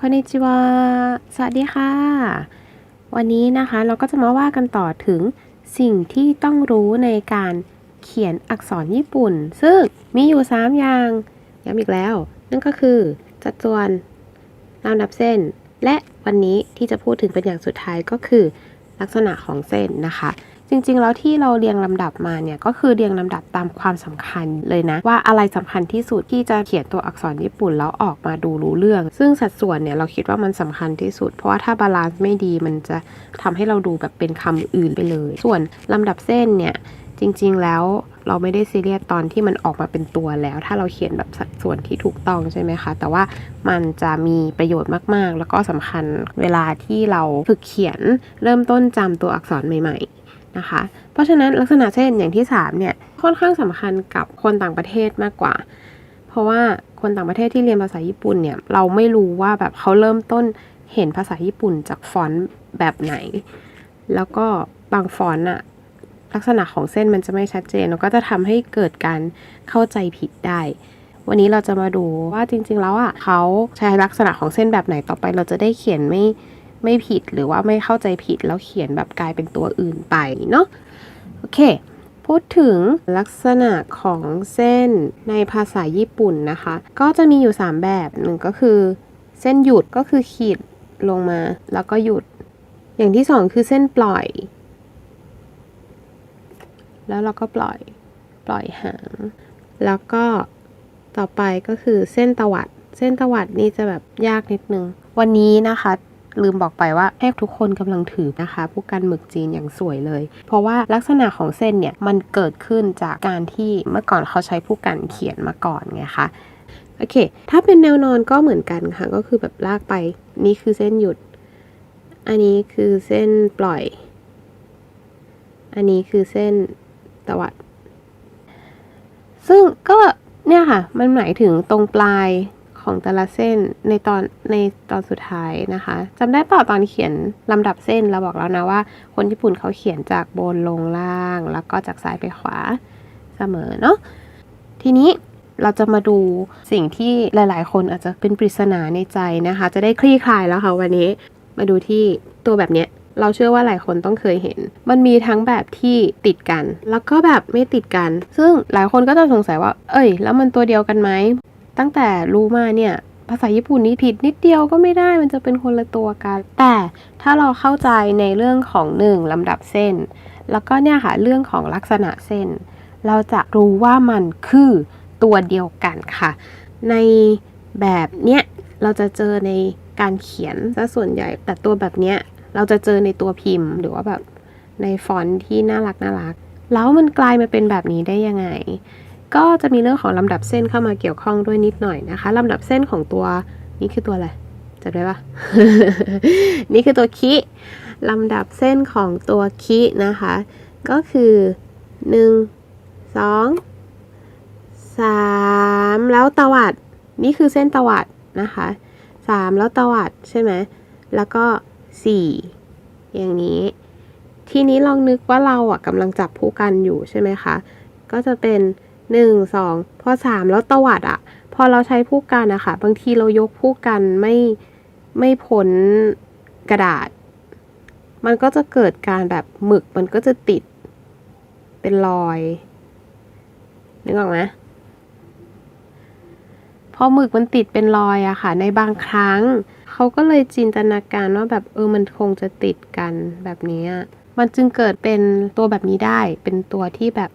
คอนนิจิวาสวัสดีค่ะ วันนี้นะคะเราก็จะมาว่ากันต่อถึงสิ่งที่ต้องรู้ในการเขียนอักษรญี่ปุ่น ซึ่งมีอยู่ 3 อย่างย้ำอีกแล้ว นั่นก็คือ จัดส่วนลำดับเส้น และวันนี้ที่จะพูดถึงเป็นอย่างสุดท้ายก็คือ ลักษณะของเส้นนะคะ จริงๆ แล้วที่เราเรียงลำดับมาเนี่ยก็คือเรียงลำดับตามความสำคัญเลยนะ ว่าอะไรสำคัญที่สุดที่จะเขียนตัวอักษรญี่ปุ่นแล้วออกมาดูรู้เรื่อง ซึ่งสัดส่วนเนี่ยเราคิดว่ามันสำคัญที่สุด เพราะว่าถ้าบาลานซ์ไม่ดีมันจะทำให้เราดูแบบเป็นคำอื่นไปเลย ส่วนลำดับเส้นเนี่ยจริงๆ แล้วเราไม่ได้ซีเรียสตอนที่มันออกมาเป็นตัวแล้ว ถ้าเราเขียนแบบสัดส่วนที่ถูกต้องใช่ไหมคะ แต่ว่ามันจะมีประโยชน์มากๆ แล้วก็สำคัญเวลาที่เราฝึกเขียนเริ่มต้นจำตัวอักษรใหม่ ๆ นะคะ เพราะฉะนั้นลักษณะเช่นอย่างที่3เนี่ยค่อนข้างสำคัญกับคนต่างประเทศมากกว่า เพราะว่าคนต่างประเทศที่เรียนภาษาญี่ปุ่นเนี่ยเราไม่รู้ว่าแบบเขาเริ่มต้นเห็นภาษาญี่ปุ่นจากฟอนต์แบบไหน แล้วก็บางฟอนต์อะลักษณะของเส้นมันจะไม่ชัดเจนแล้วก็จะทำให้เกิดการเข้าใจผิดได้ วันนี้เราจะมาดูว่าจริงๆแล้วอะเขาใช้ลักษณะของเส้นแบบไหนต่อไป เราจะได้เขียนไม่ ไม่ผิดหรือว่าไม่เข้าใจผิดแล้วเขียนแบบกลายเป็นตัวอื่นไปเนาะโอเค พูดถึงลักษณะของเส้นในภาษาญี่ปุ่นนะคะ ก็จะมีอยู่ 3 แบบหนึ่งก็คือ เส้นหยุดก็คือขีดลงมาแล้วก็หยุด อย่างที่สองคือเส้นปล่อย แล้วเราก็ปล่อยปล่อยหาง แล้วก็ต่อไปก็คือเส้นตวัด เส้นตวัดนี่จะแบบยากนิดนึง วันนี้นะคะ ลืมบอกไปว่าให้ทุกคนกำลังถือนะคะผู้กันหมึกจีนอย่างสวยเลย เพราะว่าลักษณะของเส้นเนี่ยมันเกิดขึ้นจากการที่เมื่อก่อนเขาใช้ผู้กันเขียนมาก่อนไงคะโอเค ถ้าเป็นแนวนอนก็เหมือนกันค่ะ ก็คือแบบลากไป นี่คือเส้นหยุด อันนี้คือเส้นปล่อย อันนี้คือเส้นตวัด ซึ่งก็เนี่ยค่ะ มันหมายถึงตรงปลาย ของแต่ละเส้นในตอนในตอนสุดท้ายนะคะจำได้เปล่าตอนเขียนลำดับเส้นเราบอกแล้วนะว่า คนญี่ปุ่นเขาเขียนจากบนลงล่าง แล้วก็จากซ้ายไปขวาเสมอเนาะทีนี้เราจะมาดูสิ่งที่หลาย ๆ คนอาจจะเป็นปริศนาในใจนะคะ จะได้คลี่คลายแล้วค่ะวันนี้มาดูที่ตัวแบบเนี้ยเราเชื่อว่าหลายคนต้องเคยเห็น มันมีทั้งแบบที่ติดกัน แล้วก็แบบไม่ติดกัน ซึ่งหลายคนก็จะสงสัยว่า เอ้ย แล้วมันตัวเดียวกันไหม ตั้งแต่รู้มาเนี่ยภาษาญี่ปุ่นนี้ผิดนิดเดียวก็ไม่ได้มันจะเป็นคนละตัวกัน แต่ถ้าเราเข้าใจในเรื่องของหนึ่งลำดับเส้น แล้วก็เนี่ยค่ะเรื่องของลักษณะเส้น เราจะรู้ว่ามันคือตัวเดียวกันค่ะ ในแบบเนี้ยเราจะเจอในการเขียนซะส่วนใหญ่ แต่ตัวแบบเนี้ยเราจะเจอในตัวพิมพ์ หรือว่าแบบในฟอนต์ที่น่ารักน่ารัก แล้วมันกลายมาเป็นแบบนี้ได้ยังไง ก็จะมีเรื่องของลำดับเส้นเข้ามาเกี่ยวข้องด้วยนิดหน่อยนะคะลำดับเส้นของตัวนี่คือตัวอะไรจำได้ปะนี่คือตัวคิลำดับเส้นของตัวคินะคะ ก็คือหนึ่งสองสามแล้วตวัด นี่คือเส้นตวัดนะคะสามแล้วตวัดใช่ไหมแล้วก็สี่อย่างนี้ ทีนี้ลองนึกว่าเราอะกำลังจับผู้กันอยู่ใช่ไหมคะ ก็จะเป็น หนึ่งสองพอสามแล้วตวัดอะพอเราใช้ผู้กันนะคะบางทีเรายกผู้กันไม่ไม่พ้นกระดาษ มันก็จะเกิดการแบบหมึกมันก็จะติดเป็นรอยนึกออกไหมพอหมึกมันติดเป็นรอยอะค่ะ ในบางครั้ง เขาก็เลยจินตนาการว่าแบบเออมันคงจะติดกันแบบนี้มันจึงเกิดเป็นตัวแบบนี้ได้ เป็นตัวที่แบบ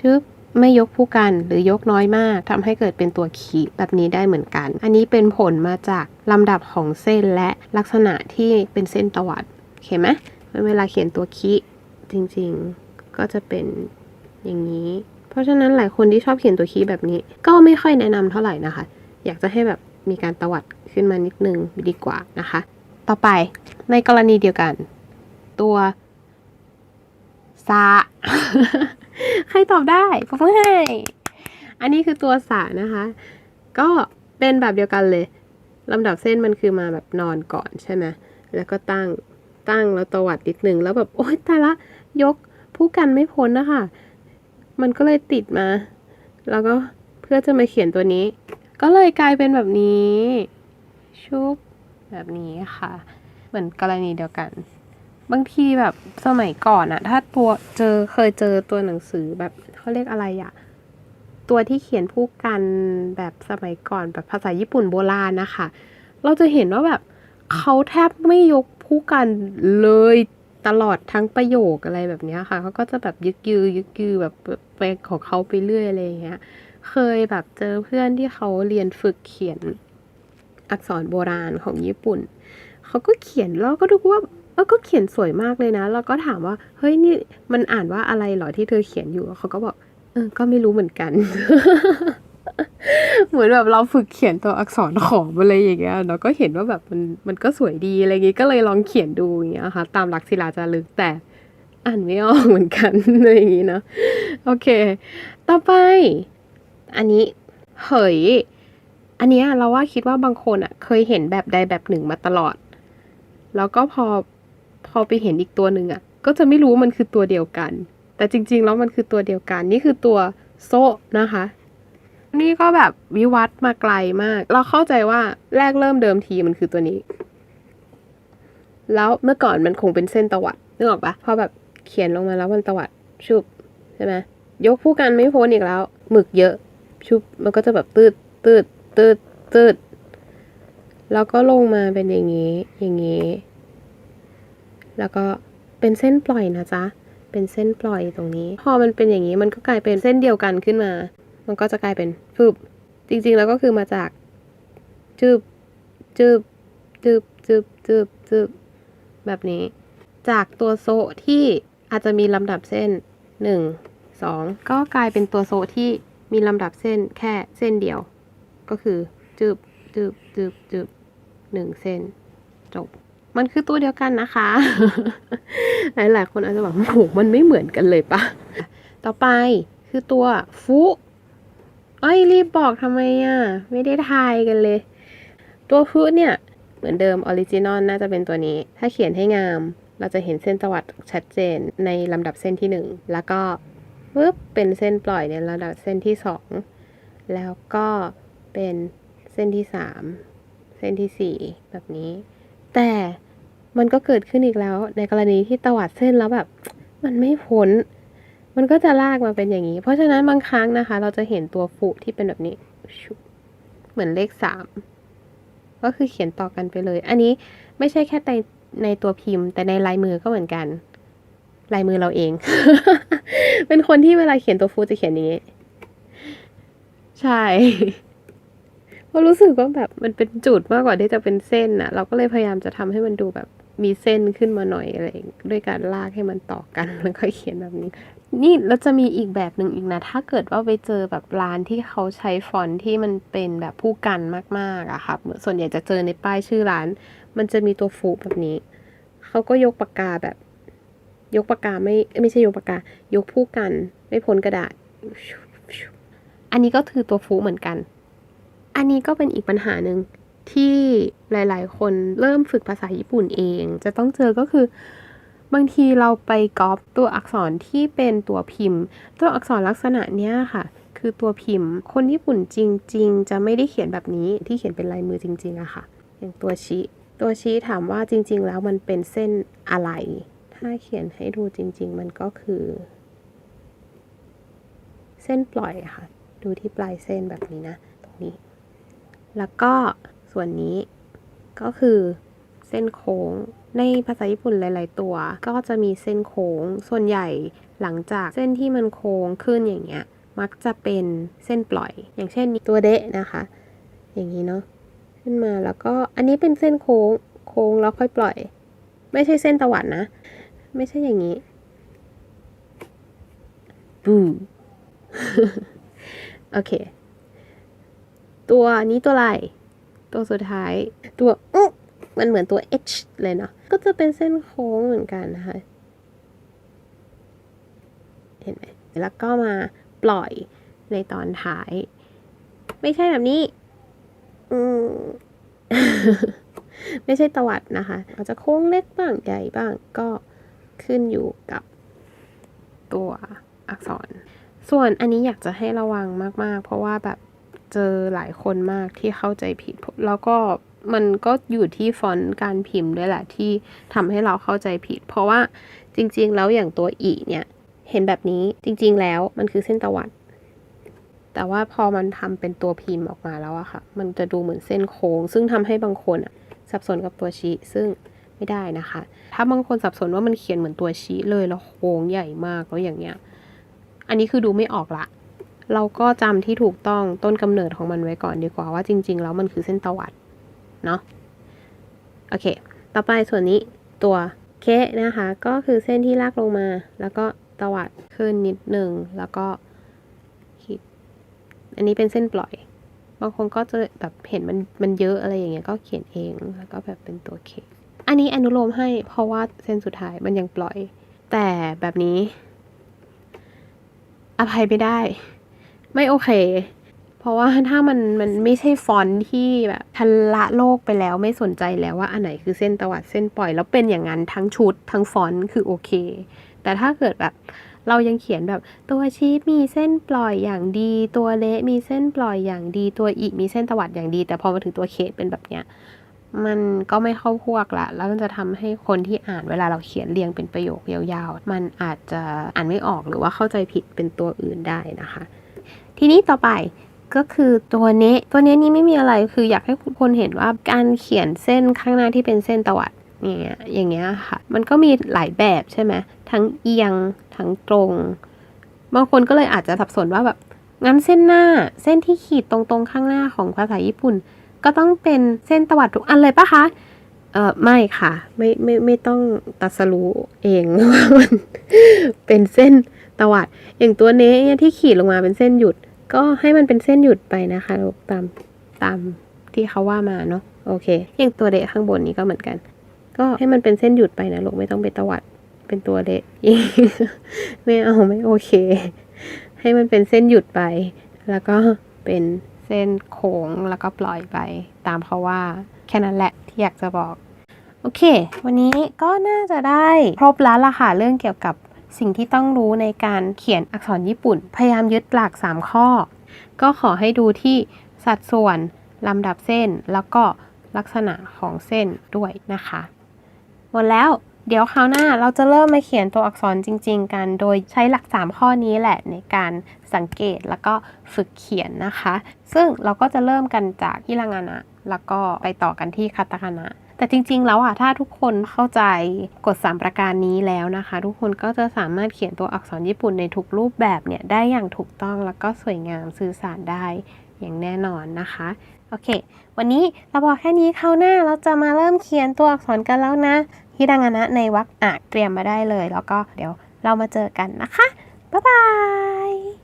ชึบ ไม่ยกผู้กันหรือยกน้อยมากทำให้เกิดเป็นตัวขีดแบบนี้ได้เหมือนกัน อันนี้เป็นผลมาจากลำดับของเส้นและลักษณะที่เป็นเส้นตวัดโอเคไหมเวลาเขียนตัวคิจริงๆก็จะเป็นอย่างนี้ เพราะฉะนั้นหลายคนที่ชอบเขียนตัวคีแบบนี้ ก็ไม่ค่อยแนะนำเท่าไหร่นะคะ อยากจะให้แบบมีการตวัดขึ้นมานิดนึงดีกว่านะคะ ต่อไปในกรณีเดียวกัน ตัวซา ใครตอบได้ปรบมือให้ อันนี้คือตัวสานะคะ ก็เป็นแบบเดียวกันเลยลำดับเส้นมันคือมาแบบนอนก่อนใช่ไหมแล้วก็ตั้งตั้งแล้วตวัดนิดนึงแล้วแบบโอ๊ยตายละยกผู้กันไม่พ้นนะคะมันก็เลยติดมา แล้วก็เพื่อจะมาเขียนตัวนี้ ก็เลยกลายเป็นแบบนี้ ชุบแบบนี้ค่ะ เหมือนกรณีเดียวกัน บางทีแบบสมัยก่อนอะถ้าตัวเจอเคยเจอตัวหนังสือแบบเขาเรียกอะไรอะตัวที่เขียนผู้กันแบบสมัยก่อนแบบภาษาญี่ปุ่นโบราณนะคะ เราจะเห็นว่าแบบเขาแทบไม่ยกผู้กันเลยตลอดทั้งประโยคอะไรแบบนี้ค่ะเขาก็จะแบบยึกยือยึกยือแบบไปของเขาไปเรื่อยอะไรอย่างเงี้ย เคยแบบเจอเพื่อนที่เขาเรียนฝึกเขียนอักษรโบราณของญี่ปุ่น เขาก็เขียนแล้วก็ดูว่า ออก็เขียนสวยมากเลยนะ แล้วก็ถามว่า เฮ้ยนี่มันอ่านว่าอะไรหรอที่เธอเขียนอยู่ เขาก็บอก เออ ก็ไม่รู้เหมือนกัน เหมือนแบบเราฝึกเขียนตัวอักษรขอมอะไรอย่างเงี้ยเราก็เห็นว่าแบบมันมันก็สวยดีอะไรอย่างงี้ก็เลยลองเขียนดูอย่างเงี้ยค่ะ ตามหลักศิลาจารึกแต่อ่านไม่ออกเหมือนกันอะไรอย่างงี้เนาะโอเค ต่อไป อันนี้เฮ้ยอันเนี้ยเราว่าคิดว่าบางคนอะ เคยเห็นแบบใดแบบหนึ่งมาตลอด แล้วก็พอ พอไปเห็นอีกตัวหนึ่งอะ ก็จะไม่รู้ว่ามันคือตัวเดียวกัน แต่จริง ๆ แล้วมันคือตัวเดียวกัน นี่คือตัวโซนะคะ นี่ก็แบบวิวัฒน์มาไกลมาก เราเข้าใจว่าแรกเริ่มเดิมทีมันคือตัวนี้ แล้วเมื่อก่อนมันคงเป็นเส้นตวัดนึกออกปะพอแบบเขียนลงมาแล้วมันตวัดชุบใช่ไหมยกผู้กันไม่พ้นอีกแล้วหมึกเยอะ ชุบมันก็จะแบบตืดตืดตืดตืดแล้วก็ลงมาเป็นอย่างนี้ อย่างนี้ แล้วก็เป็นเส้นปล่อยนะจ๊ะ เป็นเส้นปล่อยตรงนี้ พอมันเป็นอย่างนี้มันก็กลายเป็นเส้นเดียวกันขึ้นมา มันก็จะกลายเป็นฟึบ จริงๆ แล้วก็คือมาจากจืบจืบจืบจืบจืบจืบแบบนี้ จากตัวโซที่อาจจะมีลำดับเส้นหนึ่งสองก็กลายเป็นตัวโซที่มีลำดับเส้นแค่เส้นเดียว ก็คือจืบจืบจืบจืบหนึ่งเส้นจบ มันคือตัวเดียวกันนะคะ หลายๆคนอาจจะแบบโอ้โหมันไม่เหมือนกันเลยปะต่อไปคือตัวฟุเอ้ยรีบบอกทำไมอะ ไม่ได้ทายกันเลย ตัวฟุเนี่ย เหมือนเดิมออริจินอลน่าจะเป็นตัวนี้ ถ้าเขียนให้งาม เราจะเห็นเส้นตวัดชัดเจนในลำดับเส้นที่หนึ่งแล้วก็ปึ๊บเป็นเส้นปล่อยในลำดับเส้นที่สองแล้วก็เป็นเส้นที่สามเส้นที่สี่แบบนี้ แต่มันก็เกิดขึ้นอีกแล้ว ในกรณีที่ตวัดเส้นแล้วแบบ มันไม่พ้น มันก็จะลากมาเป็นอย่างนี้ เพราะฉะนั้นบางครั้งนะคะ เราจะเห็นตัวฟุที่เป็นแบบนี้ เหมือนเลขสามก็คือเขียนต่อกันไปเลย อันนี้ไม่ใช่แค่ในในตัวพิมพ์ แต่ในลายมือก็เหมือนกัน ลายมือเราเอง เป็นคนที่เวลาเขียนตัวฟูจะเขียนอย่างนี้ ใช่ ราะรู้สึกว่าแบบมันเป็นจุดมากกว่าที่จะเป็นเส้นน่ะเราก็เลยพยายามจะทำให้มันดูแบบมีเส้นขึ้นมาหน่อยอะไรด้วยการลากให้มันต่อกันแล้วก็เขียนแบบนี้ นี่แล้วจะมีอีกแบบหนึ่งอีกนะ ถ้าเกิดว่าไปเจอแบบร้านที่เขาใช้ฟอนต์ที่มันเป็นแบบผู้กันมากๆอะค่ะเหมือนส่วนใหญ่จะเจอในป้ายชื่อร้าน มันจะมีตัวฟูแบบนี้ เขาก็ยกปากกาแบบ ยกปากกาไม่ไม่ใช่ยกปากกา ยกผู้กัน ไม่พ้นกระดาษ อันนี้ก็คือตัวฟูเหมือนกัน อันนี้ก็เป็นอีกปัญหาหนึ่งที่หลาย ๆ คนเริ่มฝึกภาษาญี่ปุ่นเอง จะต้องเจอก็คือบางทีเราไปก๊อปตัวอักษรที่เป็นตัวพิมพ์ ตัวอักษรลักษณะเนี้ยค่ะ คือตัวพิมพ์ คนญี่ปุ่นจริง ๆ จะไม่ได้เขียนแบบนี้ที่เขียนเป็นลายมือจริง ๆอะค่ะ อย่างตัวชี้ตัวชี้ถามว่าจริง ๆ แล้วมันเป็นเส้นอะไร ถ้าเขียนให้ดูจริง ๆ มันก็คือ เส้นปล่อยค่ะ ดูที่ปลายเส้นแบบนี้นะ ตรงนี้ แล้วก็ส่วนนี้ก็คือเส้นโค้ง ในภาษาญี่ปุ่นหลาย ๆ ตัว ก็จะมีเส้นโค้ง ส่วนใหญ่หลังจากเส้นที่มันโค้งขึ้นอย่างเงี้ย มักจะเป็นเส้นปล่อย อย่างเช่นตัวเดะนะคะ อย่างนี้เนาะ ขึ้นมาแล้วก็อันนี้เป็นเส้นโค้ง โค้งแล้วค่อยปล่อย ไม่ใช่เส้นตะวัดนะ ไม่ใช่อย่างนี้บูโอเค ตัวนี้ตัวอะไร ตัวสุดท้ายตัวอุมันเหมือนตัว H เลยเนาะก็จะเป็นเส้นโค้งเหมือนกันนะคะ เห็นไหมแล้วก็มาปล่อยในตอนท้าย ไม่ใช่แบบนี้ อืมไม่ใช่ตวัดนะคะอาจจะโค้งเล็กบ้างใหญ่บ้างก็ขึ้นอยู่กับตัวอักษร ส่วนอันนี้อยากจะให้ระวังมาก ๆ เพราะว่าแบบ เจอหลายคนมากที่เข้าใจผิด แล้วก็มันก็อยู่ที่ฟอนต์การพิมพ์ด้วยแหละที่ทำให้เราเข้าใจผิด เพราะว่าจริง ๆ แล้วอย่างตัวอีเนี่ย เห็นแบบนี้จริง ๆ แล้วมันคือเส้นตวัด แต่ว่าพอมันทำเป็นตัวพิมพ์ออกมาแล้วอะค่ะ มันจะดูเหมือนเส้นโค้ง ซึ่งทำให้บางคนอะสับสนกับตัวชี้ซึ่งไม่ได้นะคะ ถ้าบางคนสับสนว่ามันเขียนเหมือนตัวชี้เลยแล้วโค้งใหญ่มากแล้วอย่างเงี้ย อันนี้คือดูไม่ออกละ เราก็จำที่ถูกต้องต้นกำเนิดของมันไว้ก่อนดีกว่าว่าจริง ๆ แล้วมันคือเส้นตวัดเนาะโอเค ต่อไปส่วนนี้ตัวเคนะคะ ก็คือเส้นที่ลากลงมา แล้วก็ตวัดขึ้นนิดหนึ่งแล้วก็ขีดอันนี้เป็นเส้นปล่อย บางคนก็จะแบบเห็นมันมันเยอะอะไรอย่างเงี้ยก็เขียนเองแล้วก็แบบเป็นตัวเคอันนี้อนุโลมให้เพราะว่าเส้นสุดท้ายมันยังปล่อย แต่แบบนี้ อภัยไม่ได้ ไม่โอเค เพราะว่าถ้ามันมันไม่ใช่ฟอนต์ที่แบบทันละโลกไปแล้วไม่สนใจแล้วว่าอันไหนคือเส้นตวัดเส้นปล่อย แล้วเป็นอย่างนั้นทั้งชุดทั้งฟอนต์คือโอเค แต่ถ้าเกิดแบบเรายังเขียนแบบตัวชีพมีเส้นปล่อยอย่างดี ตัวเละมีเส้นปล่อยอย่างดีตัวอีมีเส้นตวัดอย่างดี แต่พอมาถึงตัวเคสเป็นแบบเนี้ยมันก็ไม่เข้าพวกละ แล้วมันจะทำให้คนที่อ่านเวลาเราเขียนเรียงเป็นประโยคยาวๆ มันอาจจะอ่านไม่ออกหรือว่าเข้าใจผิดเป็นตัวอื่นได้นะคะ ทีนี้ต่อไปก็คือตัวเนี้ตัวเนี้ยนี่ไม่มีอะไรคืออยากให้คนเห็นว่าการเขียนเส้นข้างหน้าที่เป็นเส้นตวัดอย่างเงี้ยอย่างเงี้ยค่ะ มันก็มีหลายแบบใช่ไหมทั้งเอียงทั้งตรง บางคนก็เลยอาจจะสับสนว่าแบบงั้นเส้นหน้าเส้นที่ขีดตรงๆ ข้างหน้าของภาษาญี่ปุ่น ก็ต้องเป็นเส้นตวัดทุกอันเลยปะคะเออไม่ค่ะ ไม่ไม่ไม่ต้องตัดสรู้เองว่ามันเป็นเส้นตวัด อย่างตัวเนี้ยที่ขีดลงมาเป็นเส้นหยุด ก็ให้มันเป็นเส้นหยุดไปนะคะลูกตามตามที่เขาว่ามาเนาะโอเคอย่างตัวเดะข้างบนนี้ก็เหมือนกัน ก็ให้มันเป็นเส้นหยุดไปนะลูกไม่ต้องไปตวัดเป็นตัวเดะไม่เอาไม่โอเค ให้มันเป็นเส้นหยุดไป แล้วก็เป็นเส้นโค้งแล้วก็ปล่อยไป ตามเขาว่าแค่นั้นแหละที่อยากจะบอก โอเค วันนี้ก็น่าจะได้ครบแล้วล่ะค่ะเรื่องเกี่ยวกับ สิ่งที่ต้องรู้ในการเขียนอักษรญี่ปุ่น พยายามยึดหลัก 3 ข้อ ก็ขอให้ดูที่สัดส่วน ลำดับเส้น แล้วก็ลักษณะของเส้นด้วยนะคะ หมดแล้วเดี๋ยวคราวหน้าเราจะเริ่มมาเขียนตัวอักษรจริง ๆ กัน โดยใช้หลัก 3 ข้อนี้แหละในการสังเกตแล้วก็ฝึกเขียนนะคะ ซึ่งเราก็จะเริ่มกันจากฮิรางานะ แล้วก็ไปต่อกันที่คาตาคานะ แต่จริงๆแล้วอะถ้าทุกคนเข้าใจกฎ 3 ประการนี้แล้วนะคะ ทุกคนก็จะสามารถเขียนตัวอักษรญี่ปุ่นในทุกรูปแบบเนี่ยได้อย่างถูกต้องแล้วก็สวยงามสื่อสารได้อย่างแน่นอนนะคะโอเค วันนี้เราบอกแค่นี้คราวหน้าเราจะมาเริ่มเขียนตัวอักษรกันแล้วนะฮิรางานะในวรรคอะเตรียมมาได้เลย แล้วก็เดี๋ยวเรามาเจอกันนะคะ บ๊ายบาย